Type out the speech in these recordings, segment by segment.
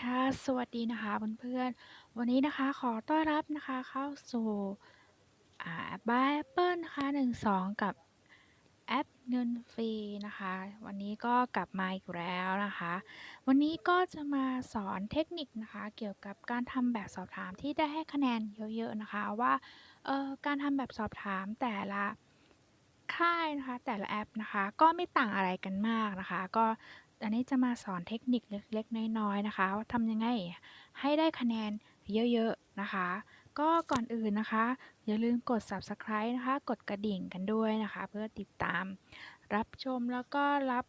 ค่ะ สวัสดีนะคะเพื่อนๆ วันนี้นะคะขอต้อนรับนะคะเข้าสู่แอ่า Buy Apple นะคะ12กับแอปเงินฟรีนะคะ วันนี้ก็กลับมาอีกแล้วนะคะ วันนี้ก็จะมาสอนเทคนิคนะคะ เกี่ยวกับการทำแบบสอบถามที่ได้ให้คะแนนเยอะๆนะคะว่าเออการทำแบบสอบถามแต่ละค่ายนะคะแต่ละแอปนะคะก็ไม่ต่างอะไรกันมากนะคะ ก็ อันนี้จะมาสอนเทคนิคเล็กๆ น้อยๆ นะคะว่าทำยังไงให้ได้คะแนนเยอะๆ นะคะ ก็ก่อนอื่นนะคะ อย่าลืมกด subscribe นะคะ กดกระดิ่งกันด้วยนะคะ เพื่อติดตาม รับชมแล้วก็รับ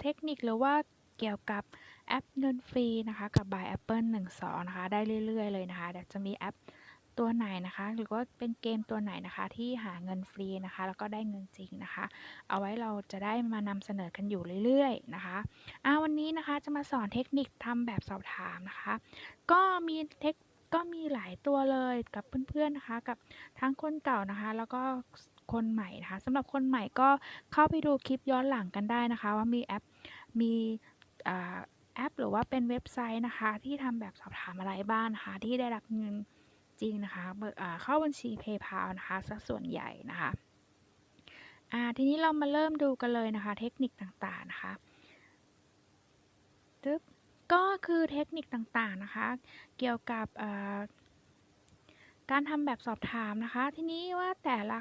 เทคนิคหรือว่าเกี่ยวกับแอปเงินฟรีนะคะ กับ By Apple 12 นะคะ ได้เรื่อยๆ เลยนะคะเดี๋ยวจะมีแอป ตัวไหนนะคะ หรือว่าเป็นเกมตัวไหนนะคะ ที่หาเงินฟรีนะคะ แล้วก็ได้เงินจริงนะคะ เอาไว้เราจะได้มานำเสนอกันอยู่เรื่อยๆนะคะอ่าวันนี้นะคะจะมาสอนเทคนิคทำแบบสอบถามนะคะ ก็มีเทคก็มีหลายตัวเลยกับเพื่อนๆนะคะ กับทั้งคนเก่านะคะ แล้วก็คนใหม่นะคะสำหรับคนใหม่ก็เข้าไปดูคลิปย้อนหลังกันได้นะคะ ว่ามีแอปมีแอปหรือว่าเป็นเว็บไซต์นะคะ ที่ทำแบบสอบถามอะไรบ้างนะคะ ที่ได้รับเงิน จริงนะคะเข้าบัญชี PayPal นะคะสักส่วนใหญ่นะคะอ่าทีนี้เรามาเริ่มดูกันเลยนะคะ เทคนิคต่างๆนะคะตึ๊บก็คือเทคนิคต่างๆนะคะ เกี่ยวกับการทำแบบสอบถามนะคะ ทีนี้ว่าแต่ละ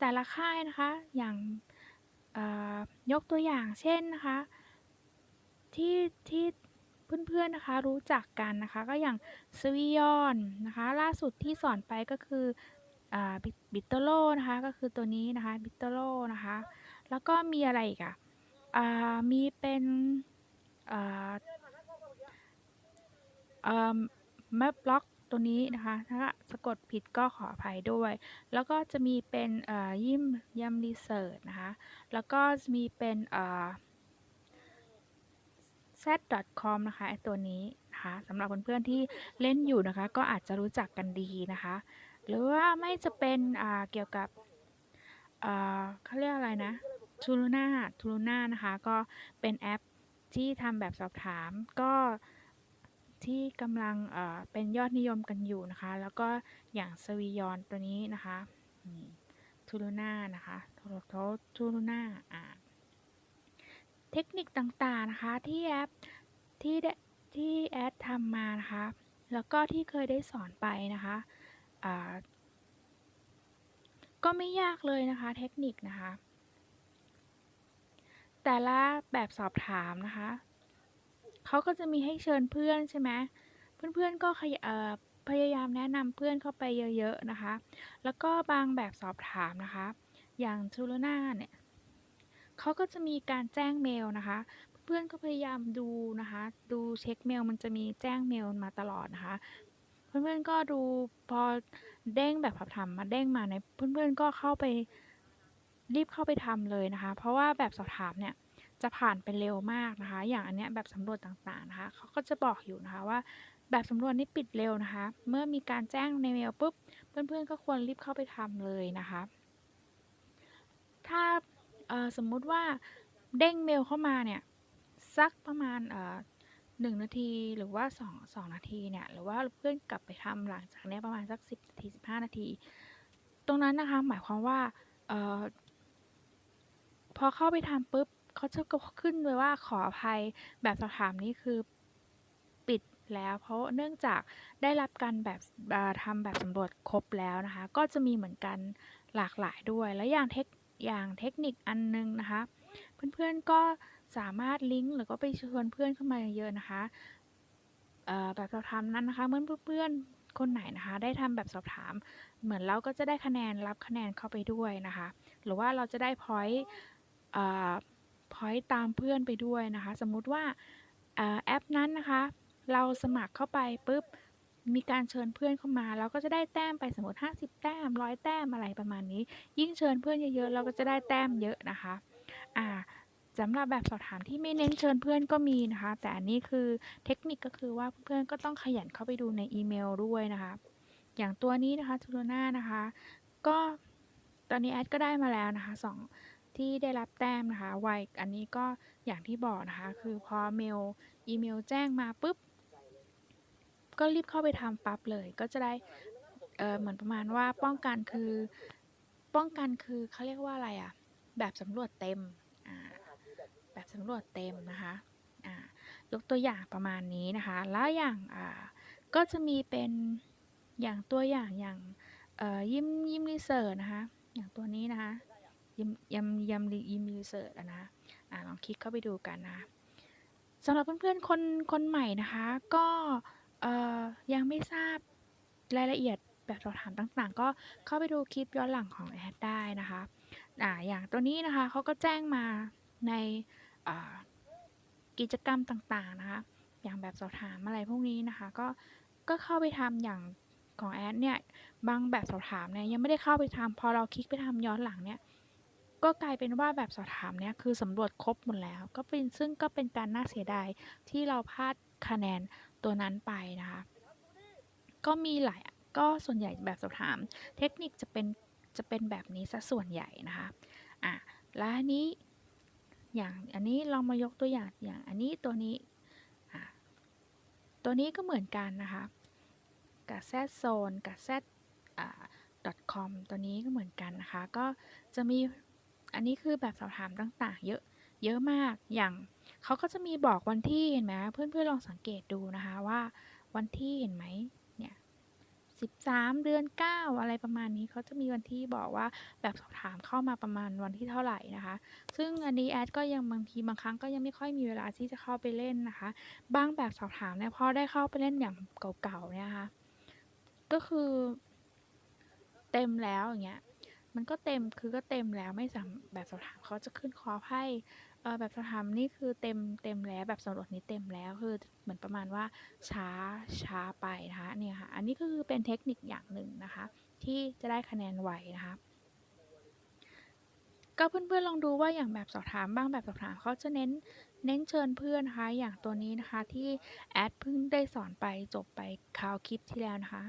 แต่ละค่ายนะคะ อย่างยกตัวอย่างเช่นนะคะ ที่ที่ เพื่อนๆนะคะ รู้จักกันนะคะ ก็อย่างสวิยอนนะคะ ล่าสุดที่สอนไปก็คือบิตเตโลนะคะ ก็คือตัวนี้นะคะบิตเตโลนะคะ แล้วก็มีอะไรอีกอะอ่ามีเป็นเอ่อแมปบล็อกตัวนี้นะคะ ถ้าสะกดผิดก็ขออภัยด้วย แล้วก็จะมีเป็นยิมยมรีเสิร์ชนะคะ แล้วก็จะมีเป็น z.com นะคะไอตัวนี้นะคะสำหรับเพื่อนๆที่เล่นอยู่นะคะ ก็อาจจะรู้จักกันดีนะคะ หรือว่าไม่จะเป็นอ่าเกี่ยวกับอ่าเขาเรียกอะไรนะทูลูน่าทูลูน่านะคะก็เป็นแอปที่ทำแบบสอบถามก็ที่กำลังเป็นยอดนิยมกันอยู่นะคะ แล้วก็อย่างสวียอนตัวนี้นะคะทูลูน่านะคะโทโททูลูน่าอ่า เทคนิคต่างๆนะคะที่แอปที่ได้ที่แอดทำมานะคะ แล้วก็ที่เคยได้สอนไปนะคะก็ไม่ยากเลยนะคะเทคนิคนะคะ แต่ละแบบสอบถามนะคะเขาก็จะมีให้เชิญเพื่อนใช่ไหมเพื่อนๆก็ขยเอ่อพยายามแนะนำเพื่อนเข้าไปเยอะๆนะคะ แล้วก็บางแบบสอบถามนะคะ อย่างทูลน่าเนี่ย เขาก็จะมีการแจ้งเมลนะคะ เพื่อนๆก็พยายามดูนะคะ ดูเช็คเมลมันจะมีแจ้งเมลมาตลอดนะคะ เพื่อนๆก็ดูพอเด้งแบบสอบถามมาเด้งมาในเพื่อนๆก็เข้าไปรีบเข้าไปทำเลยนะคะ เพราะว่าแบบสอบถามเนี่ยจะผ่านไปเร็วมากนะคะ อย่างอันเนี้ยแบบสำรวจต่างๆนะคะเขาก็จะบอกอยู่นะคะว่าแบบสำรวจนี่ปิดเร็วนะคะ เมื่อมีการแจ้งในเมลปุ๊บ เพื่อนๆก็ควรรีบเข้าไปทำเลยนะคะ ถ้า สมมุติว่าเด้งเมลเข้ามาเนี่ย สักประมาณหนึ่งนาทีหรือว่าสองสองนาทีเนี่ย หรือว่าเพื่อนกลับไปทำหลังจากนี้ประมาณสักสิบนาทีสิบห้านาที ตรงนั้นนะคะ หมายความว่าออพอเข้าไปทำปุ๊บเขาจะขึ้นเลยว่าขออภัยแบบสอบถามนี้คือปิดแล้วเพราะเนื่องจากได้รับการแบบทำแบบสำรวจครบแล้วนะคะ ก็จะมีเหมือนกันหลากหลายด้วย และอย่างเทค อย่างเทคนิคอันนึงนะคะ เพื่อนๆก็สามารถลิงก์หรือก็ไปชวนเพื่อนเข้ามาเยอะๆนะคะแบบสอบถามนั้นนะคะเมื่อเพื่อนๆคนไหนนะคะ ได้ทำแบบสอบถาม เหมือนเราก็จะได้คะแนนรับคะแนนเข้าไปด้วยนะคะ หรือว่าเราจะได้พอยต์พอยต์ตามเพื่อนไปด้วยนะคะ สมมุติว่าแอปนั้นนะคะ เราสมัครเข้าไปปุ๊บ มีการเชิญเพื่อนเข้ามา เราก็จะได้แต้มไปสมมติ 50 แต้มร้อยแต้มอะไรประมาณนี้ ยิ่งเชิญเพื่อนเยอะๆเราก็จะได้แต้มเยอะนะคะอ่าสำหรับแบบสอบถามที่ไม่เน้นเชิญเพื่อนก็มีนะคะ แต่อันนี้คือเทคนิคก็คือว่าเพื่อนก็ต้องขยันเข้าไปดูในอีเมลด้วยนะคะ อย่างตัวนี้นะคะทูโรนานะคะ ก็ตอนนี้แอดก็ได้มาแล้วนะคะสองที่ได้รับแต้มนะคะไวอันนี้ก็อย่างที่บอกนะคะ คือพอเมลอีเมลแจ้งมาปุ๊บ ก็รีบเข้าไปทำปั๊บเลย ก็จะได้เเหมือนประมาณว่าป้องกันคือป้องกันคือเขาเรียกว่าอะไรอะแบบสำรวจเต็มแบบสำรวจเต็มนะคะยกตัวอย่างประมาณนี้นะคะ แล้วอย่างก็จะมีเป็นอย่างตัวอย่างอย่างยิมยิมรีเสิร์ชนะคะอย่างตัวนี้นะคะยิมยำยำยิมรีเสิร์ชอะนะอ่าลองคลิกเข้าไปดูกันนะสำหรับเพื่อนๆคนคนใหม่นะคะ ก็ เอ่อ ยังไม่ทราบรายละเอียดแบบสอบถามต่าง ๆ ก็เข้าไปดูคลิปย้อนหลังของแอดได้นะคะ อ่า อย่างตัวนี้นะคะ เขาก็แจ้งมาใน อ่า กิจกรรมต่าง ๆ นะคะ อย่างแบบสอบถามอะไรพวกนี้นะคะ ก็ ก็เข้าไปทำอย่างของแอดเนี่ย บางแบบสอบถามเนี่ยยังไม่ได้เข้าไปทำ พอเราคลิกไปทำย้อนหลังเนี่ย ก็กลายเป็นว่าแบบสอบถามเนี่ย คือสำรวจครบหมดแล้ว ก็เป็น ซึ่งก็เป็นการน่าเสียดายที่เราพลาดคะแนน ตัวนั้นไปนะคะ ก็มีหลายก็ส่วนใหญ่แบบสอบถาม เทคนิคจะเป็นจะเป็นแบบนี้เสียส่วนใหญ่นะคะอ่าแล้วอันนี้อย่างอันนี้ลองมายกตัวอย่างอย่างอันนี้ตัวนี้อ่าตัวนี้ก็เหมือนกันนะคะกับ Zone กับ Z อ่า .com ตัวนี้ก็เหมือนกันนะคะ ก็จะมีอันนี้คือแบบสอบถามต่างๆ เยอะเยอะมากอย่าง เขาก็จะมีบอกวันที่เห็นไหมเพื่อนๆลองสังเกตดูนะคะว่าวันที่เห็นไหมเนี่ย13เดือน9อะไรประมาณนี้เขาจะมีวันที่บอกว่าแบบสอบถามเข้ามาประมาณวันที่เท่าไหร่นะคะ ซึ่งอันนี้แอดก็ยังบางทีบางครั้งก็ยังไม่ค่อยมีเวลาที่จะเข้าไปเล่นนะคะ บางแบบสอบถามเนี่ยพอได้เข้าไปเล่นอย่างเก่าๆเนี่ยนะคะก็คือ เต็มแล้วอย่างเงี้ยมันก็เต็มคือก็เต็มแล้วไม่สามแบบสอบถามเขาจะขึ้นขออภัย เออแบบสอบถามนี่คือเต็มเต็มแล้วแบบสำรวจนี้เต็มแล้วคือเหมือนประมาณว่าช้าช้าไปนะคะเนี่ยค่ะอันนี้ก็คือเป็นเทคนิคอย่างหนึ่งนะคะ ที่จะได้คะแนนไวนะคะก็เพื่อนๆลองดูว่าอย่างแบบสอบถามบ้างแบบสอบถามเขาจะเน้นเน้นเชิญเพื่อนนะคะอย่างตัวนี้นะคะที่แอดเพิ่งได้สอนไปจบไปคราวคลิปที่แล้วนะคะ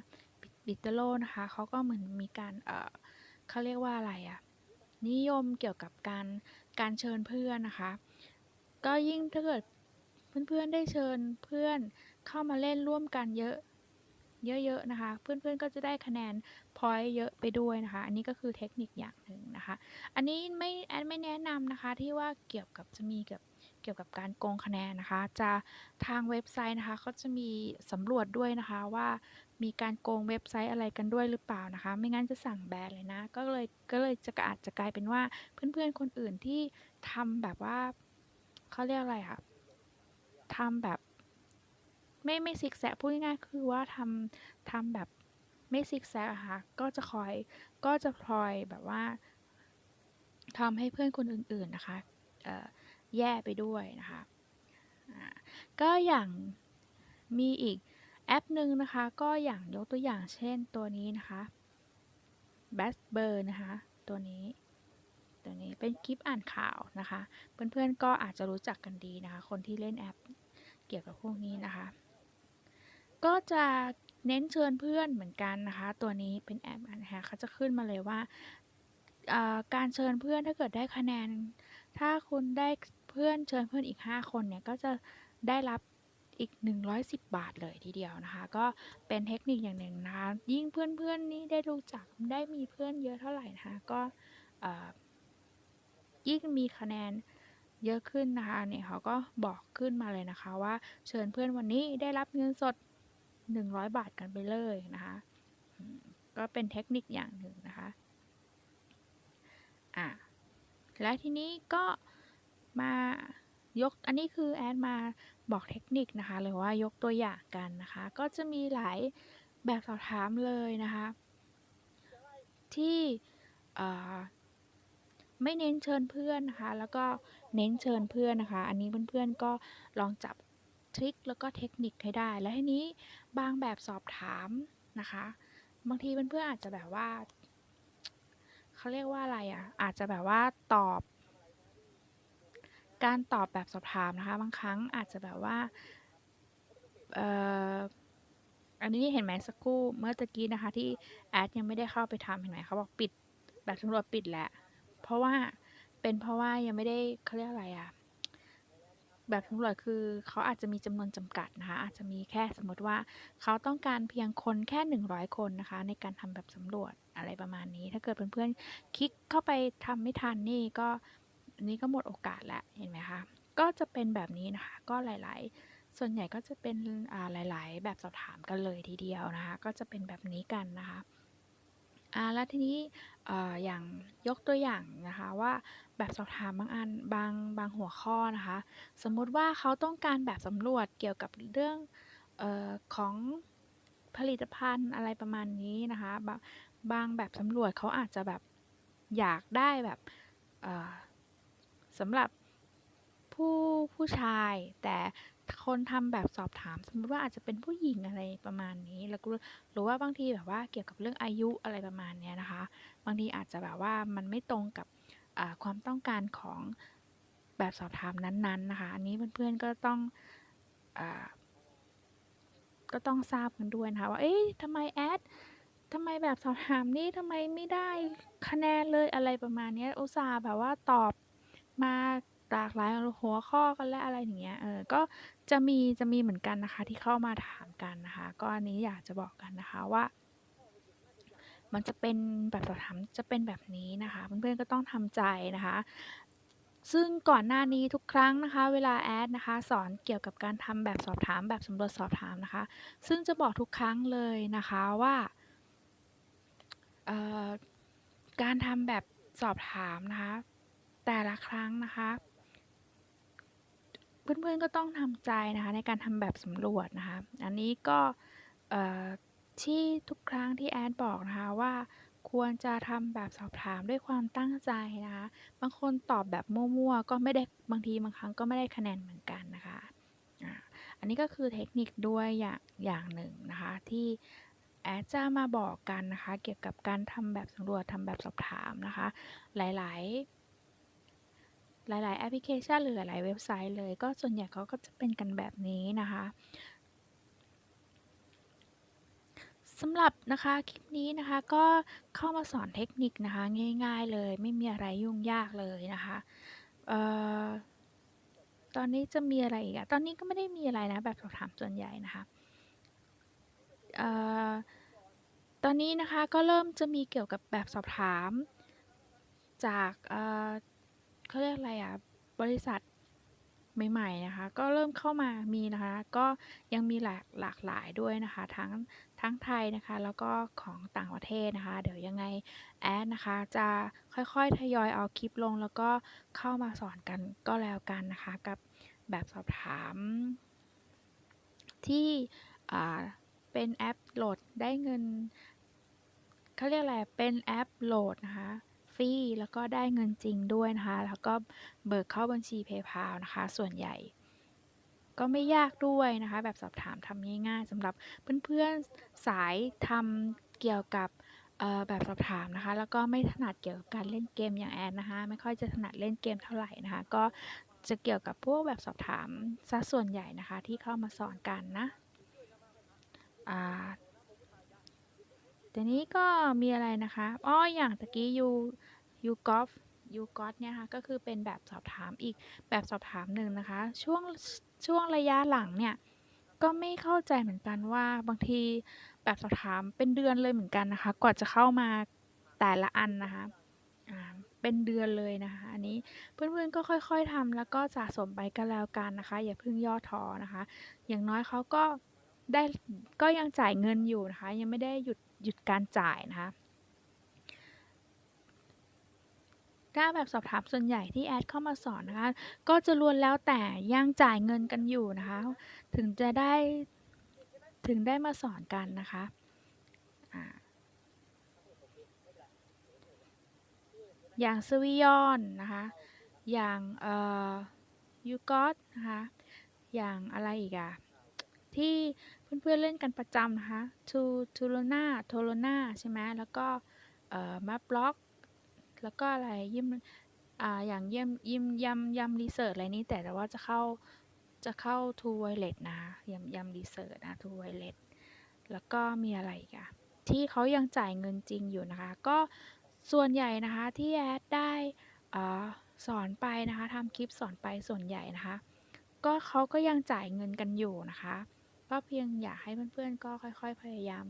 บิตโลนะคะเขาก็เหมือนมีการเออเขาเรียกว่าอะไรอะ นิยมเกี่ยวกับการการเชิญเพื่อนนะคะ ก็ยิ่งถ้าเกิดเพื่อนๆได้เชิญเพื่อนเข้ามาเล่นร่วมกันเยอะเยอะๆนะคะ เพื่อนๆก็จะได้คะแนนพอยต์เยอะไปด้วยนะคะ อันนี้ก็คือเทคนิคอย่างหนึ่งนะคะ อันนี้ไม่แอดไม่แนะนำนะคะที่ว่าเกี่ยวกับจะมีเกับเกี่ยวกับการโกงคะแนนนะคะ จะทางเว็บไซต์นะคะเขาจะมีสำรวจด้วยนะคะว่า มีการโกงเว็บไซต์อะไรกันด้วยหรือเปล่านะคะ ไม่งั้นจะสั่งแบนเลยนะ ก็เลยก็เลยจะอาจจะกลายเป็นว่าเพื่อนๆคนอื่นที่ทำแบบว่าเขาเรียกอะไรอะทำแบบ ไม่ไม่ซิกแซกพูดง่ายๆคือว่าทำทำแบบไม่ซิกแซกอะค่ะก็จะคอยก็จะพลอยแบบว่าทำให้เพื่อนคนอื่นๆนะคะแย่ไปด้วยนะคะก็อย่างมีอีก แอปหนึ่งนะคะก็อย่างยกตัวอย่างเช่นตัวนี้นะคะ b a s b i r นะคะ ตัวนี้ตัวนี้เป็นคลิปอ่านข่าวนะคะ เพื่อนๆก็อาจจะรู้จักกันดีนะคะ คนที่เล่นแอปเกี่ยวกับพวกนี้นะคะ ก็จะเน้นเชิญเพื่อนเหมือนกันนะคะ ตัวนี้เป็นแอปนะคะเขาจะขึ้นมาเลยว่าอ่าการเชิญเพื่อนถ้าเกิดได้คะแนน ถ้าคุณได้เพื่อนเชิญเพื่อนอีก 5 คนเนี่ยก็จะได้รับ อีก 110 บาทเลยทีเดียวนะคะ ก็เป็นเทคนิคอย่างหนึ่งนะคะ ยิ่งเพื่อนๆนี่ได้รู้จักได้มีเพื่อนเยอะเท่าไหร่นะคะก็ยิ่งมีคะแนนเยอะขึ้นนะคะเนี่ยเขาก็บอกขึ้นมาเลยนะคะว่าเชิญเพื่อนวันนี้ได้รับเงินสด 100 บาทกันไปเลยนะคะก็เป็นเทคนิคอย่างหนึ่งนะคะอ่าแล้วทีนี้ก็มายกอันนี้คือแอดมา บอกเทคนิคนะคะ หรือว่ายกตัวอย่างกันนะคะ ก็จะมีหลายแบบสอบถามเลยนะคะ ที่ไม่เน้นเชิญเพื่อนนะคะ แล้วก็เน้นเชิญเพื่อนนะคะ อันนี้เพื่อนๆก็ลองจับทริกแล้วก็เทคนิคให้ได้ แล้วทีนี้บางแบบสอบถามนะคะ บางทีเพื่อนๆอาจจะแบบว่าเขาเรียกว่าอะไรอะ อาจจะแบบว่าตอบ การตอบแบบสอบถามนะคะ บางครั้งอาจจะแบบว่าเอ่ออันนี้เห็นไหมสักครู่เมื่อตะกี้นะคะ ที่แอดยังไม่ได้เข้าไปทำเห็นไหมเขาบอกปิดแบบสำรวจปิดแล้วเพราะว่าเป็นเพราะว่ายังไม่ได้เขาเรียกอะไรอะแบบสำรวจคือเขาอาจจะมีจำนวนจำกัดนะคะ อาจจะมีแค่สมมติว่าเขาต้องการเพียงคนแค่ 100 คนนะคะ ในการทำแบบสำรวจอะไรประมาณนี้ ถ้าเกิดเพื่อนๆคลิกเข้าไปทำไม่ทันนี่ก็ อันนี้ก็หมดโอกาสแล้วเห็นไหมคะ ก็จะเป็นแบบนี้นะคะ ก็หลาย ๆ ส่วนใหญ่ก็จะเป็นหลาย ๆ แบบสอบถามกันเลยทีเดียวนะคะ ก็จะเป็นแบบนี้กันนะคะอ่าแล้วทีนี้อย่างยกตัวอย่างนะคะว่าแบบสอบถามบางอันบางบางหัวข้อนะคะ สมมุติว่าเขาต้องการแบบสำรวจเกี่ยวกับเรื่องออของผลิตภัณฑ์อะไรประมาณนี้นะคะบางบางแบบสำรวจเขาอาจจะแบบอยากได้แบบ สำหรับผู้ผู้ชาย แต่คนทำแบบสอบถาม สมมติว่าอาจจะเป็นผู้หญิงอะไรประมาณนี้ แล้วก็หรือว่าบางทีแบบว่าเกี่ยวกับเรื่องอายุอะไรประมาณนี้นะคะ บางทีอาจจะแบบว่ามันไม่ตรงกับความต้องการของแบบสอบถามนั้นๆนะคะ อันนี้เพื่อนๆก็ต้องอก็ต้องทราบกันด้วยนะคะว่า เอ๊ะทำไมแอดทำไมแบบสอบถามนี้ทำไมไม่ได้คะแนนเลยอะไรประมาณนี้อุตส่าห์แบบว่าตอบ มาหลากหลายหัวข้อกันและอะไรอย่างเงี้ย เออ ก็จะมี จะมีเหมือนกันนะคะที่เข้ามาถามกันนะคะ ก็อันนี้อยากจะบอกกันนะคะว่า มันจะเป็นแบบสอบถามจะเป็นแบบนี้นะคะ เพื่อน ๆ ก็ต้องทำใจนะคะ ซึ่งก่อนหน้านี้ทุกครั้งนะคะ เวลาแอดนะคะ สอนเกี่ยวกับการทำแบบสอบถามแบบสำรวจสอบถามนะคะ ซึ่งจะบอกทุกครั้งเลยนะคะว่าการทำแบบสอบถามนะคะ แต่ละครั้งนะคะ เพื่อนๆก็ต้องทำใจนะคะในการทำแบบสำรวจนะคะ อันนี้ก็ที่ทุกครั้งที่แอดบอกนะคะว่าควรจะทำแบบสอบถามด้วยความตั้งใจนะคะ บางคนตอบแบบมั่วๆ ก็ไม่ได้บางทีบางครั้งก็ไม่ได้คะแนนเหมือนกันนะคะ อันนี้ก็คือเทคนิคด้วยอย่างอย่างหนึ่งนะคะ ที่แอดจะมาบอกกันนะคะ เกี่ยวกับการทำแบบสำรวจทำแบบสอบถามนะคะ หลายๆ หลาย ๆ แอปพลิเคชันหรือหลาย ๆ เว็บไซต์เลย ก็ส่วนใหญ่เขาก็จะเป็นกันแบบนี้นะคะสำหรับนะคะคลิปนี้นะคะก็เข้ามาสอนเทคนิคนะคะง่าย ๆ เลยไม่มีอะไรยุ่งยากเลยนะคะออตอนนี้จะมีอะไรอีกอะตอนนี้ก็ไม่ได้มีอะไรนะแบบสอบถามส่วนใหญ่นะคะออตอนนี้นะคะก็เริ่มจะมีเกี่ยวกับแบบสอบถามจาก เขาเรียกอะไรอะบริษัทใหม่ๆนะคะ ก็เริ่มเข้ามามีนะคะ ก็ยังมีหลากหลากหลายด้วยนะคะ ทั้งทั้งไทยนะคะ แล้วก็ของต่างประเทศนะคะ เดี๋ยวยังไงแอดนะคะ จะค่อยๆทยอยเอาคลิปลง แล้วก็เข้ามาสอนกันก็แล้วกันนะคะ กับแบบสอบถาม ที่เป็นแอปโหลดได้เงินเขาเรียกอะไรเป็นแอปโหลดนะคะ รีแล้วก็ได้เงินจริงด้วยนะคะ แล้วก็เบิกเข้าบัญชี PayPal นะคะ ส่วนใหญ่ ก็ไม่ยากด้วยนะคะ แบบสอบถามทำง่ายๆสำหรับเพื่อนๆสายทำเกี่ยวกับแบบสอบถามนะคะ แล้วก็ไม่ถนัดเกี่ยวกับการเล่นเกมอย่างแอนนะคะ ไม่ค่อยจะถนัดเล่นเกมเท่าไหร่นะคะ ก็จะเกี่ยวกับพวกแบบสอบถามซะส่วนใหญ่นะคะ ที่เข้ามาสอนกันนะทีนี้ก็มีอะไรนะคะ อ้อ อย่างตะกี้ยู ยูกอฟยูกอฟเนี่ยค่ะก็คือเป็นแบบสอบถามอีกแบบสอบถามหนึ่งนะคะ ช่วงช่วงระยะหลังเนี่ยก็ไม่เข้าใจเหมือนกันว่าบางทีแบบสอบถามเป็นเดือนเลยเหมือนกันนะคะกว่าจะเข้ามาแต่ละอันนะคะเป็นเดือนเลยนะคะอันนี้เพื่อนๆก็ค่อยๆทำแล้วก็สะสมไปกันแล้วกันนะคะ อย่าเพิ่งย่อท้อนะคะ อย่างน้อยเขาก็ได้ก็ยังจ่ายเงินอยู่นะคะ ยังไม่ได้หยุดหยุดการจ่ายนะคะ ถ้าแบบสอบถามส่วนใหญ่ที่แอดเข้ามาสอนนะคะ ก็จะล้วนแล้วแต่ยังจ่ายเงินกันอยู่นะคะ ถึงจะได้ถึงได้มาสอนกันนะคะอย่างสวิยอนนะคะ อย่างเอ่อยูกอตนะคะ อย่างอะไรอีกอะที่เพื่อนๆเล่นกันประจำนะคะทูทูโลนาโทโลนาใช่ไหมแล้วก็เอ่อมาบล็อก แล้วก็อะไรยิมอ่าอย่างเยี่ยมยิมยำยำรีเสิร์ชอะไรนี้แต่แต่ว่าจะเข้าจะเข้าทูไวเลตนะยำยำรีเสิร์ชนะทูไวเลตแล้วก็มีอะไรกอะที่เขายังจ่ายเงินจริงอยู่นะคะ ก็ส่วนใหญ่นะคะที่แอดได้อสอนไปนะคะทำคลิปสอนไปส่วนใหญ่นะคะ ก็เขาก็ยังจ่ายเงินกันอยู่นะคะ ก็เพียงอยากให้เพื่อนๆก็ค่อย ๆ พยายาม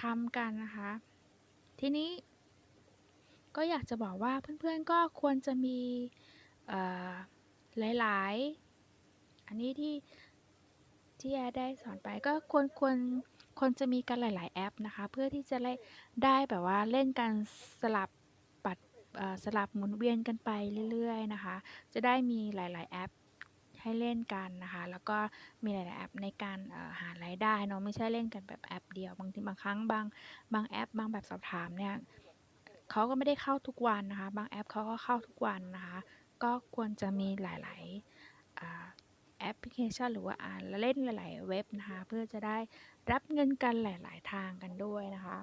ทำกันนะคะ ทีนี้ ก็อยากจะบอกว่าเพื่อนๆก็ควรจะมีหลายๆ อันนี้ที่ที่แอร์ได้สอนไปก็ควรควรควรจะมีกันหลาย ๆ แอปนะคะ เพื่อที่จะได้ได้แบบว่าเล่นกันสลับปัดสลับหมุนเวียนกันไปเรื่อย ๆ นะคะ จะได้มีหลาย ๆ แอปให้เล่นกันนะคะ แล้วก็มีหลาย ๆ แอปในการหารายได้เนาะไม่ใช่เล่นกันแบบแอปเดียว บางทีบางครั้งบางบางแอป บางแบบสอบถามเนี่ย เขาก็ไม่ได้เข้าทุกวันนะคะ บางแอปเขาก็เข้าทุกวันนะคะ ก็ควรจะมีหลายๆอ่าแอปพลิเคชันหรือว่าอ่านและเล่นหลาย ๆ เว็บนะคะ เพื่อจะได้รับเงินกันหลาย ๆ ทางกันด้วยนะคะ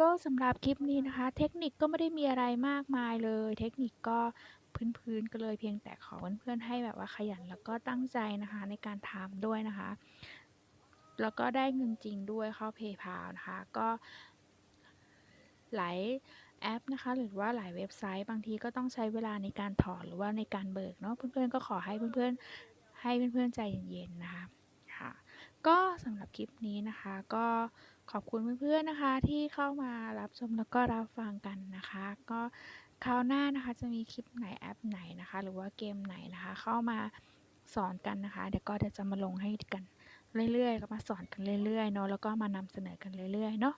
ก็สำหรับคลิปนี้นะคะ เทคนิคก็ไม่ได้มีอะไรมากมายเลย เทคนิคก็พื้นๆก็เลยเพียงแต่ขอเพื่อนๆให้แบบว่าขยันแล้วก็ตั้งใจนะคะในการทำด้วยนะคะ แล้วก็ได้เงินจริงด้วยเข้า PayPal นะคะ ก็หลาย แอปนะคะ หรือว่าหลายเว็บไซต์ บางทีก็ต้องใช้เวลาในการถอนหรือว่าในการเบิกเนาะเพื่อนๆก็ขอให้เพื่อนๆให้เพื่อนๆใจเย็นๆนะคะค่ะก็สำหรับคลิปนี้นะคะ ก็ขอบคุณเพื่อนๆนะคะ ที่เข้ามารับชมแล้วก็รับฟังกันนะคะ ก็คราวหน้านะคะจะมีคลิปไหนแอปไหนนะคะ หรือว่าเกมไหนนะคะ เข้ามาสอนกันนะคะ เดี๋ยวก็เดี๋ยวจะมาลงให้กันเรื่อยๆก็มาสอนกันเรื่อยๆเนาะแล้วก็มานำเสนอกันเรื่อยๆเนาะ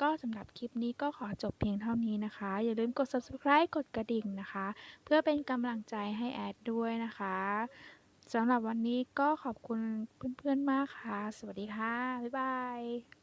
ก็สำหรับคลิปนี้ก็ขอจบเพียงเท่านี้นะคะ อย่าลืมกด Subscribe กดกระดิ่งนะคะ เพื่อเป็นกำลังใจให้แอดด้วยนะคะสำหรับวันนี้ก็ขอบคุณเพื่อนๆมากค่ะ สวัสดีค่ะ บ๊ายบาย